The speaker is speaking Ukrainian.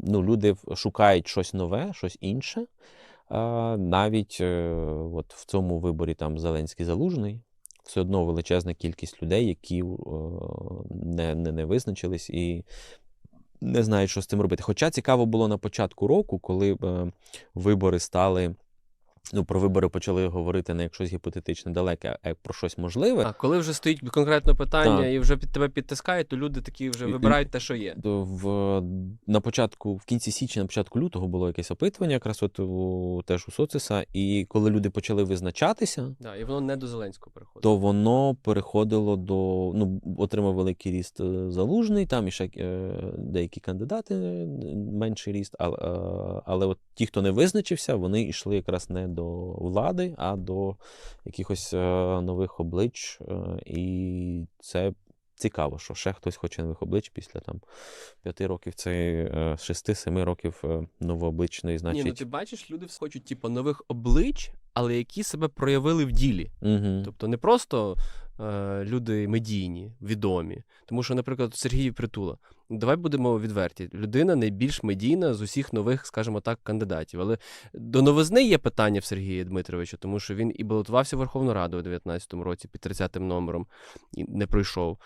ну, люди шукають щось нове, щось інше. Навіть е, от в цьому виборі там Зеленський залужний. Все одно величезна кількість людей, які е, не, не, не визначились і не знають, що з цим робити. Хоча цікаво було на початку року, коли е, вибори стали. Ну, про вибори почали говорити не як щось гіпотетичне далеке, а як про щось можливе. А коли вже стоїть конкретне питання Так. і вже під тебе підтискають, то люди такі вже вибирають те, що є. В, на початку, в кінці січня, на початку лютого було якесь опитування, якраз от у, теж у социса. І коли люди почали визначатися, Да, і воно не до Зеленського переходить. то воно переходило до ну, отримав великий ріст е, залужний, там і ще е, деякі кандидати менший ріст, але, але от ті, хто не визначився, вони йшли якраз не до влади, а до якихось е, нових облич. е, І це цікаво, що ще хтось хоче нових облич після там п'яти років, це е, шести-семи років новообличної новообличної, Ні, ну ти бачиш, люди хочуть, типу, нових облич, але які себе проявили в ділі. Угу. Тобто не просто е, люди медійні, відомі. Тому що, наприклад, Сергій Притула. Давай будемо відверті. Людина найбільш медійна з усіх нових, скажімо так, кандидатів. Але до новизни є питання в Сергія Дмитровича, тому що він і балотувався в Верховну Раду у 19-му році під 30-м номером і не пройшов.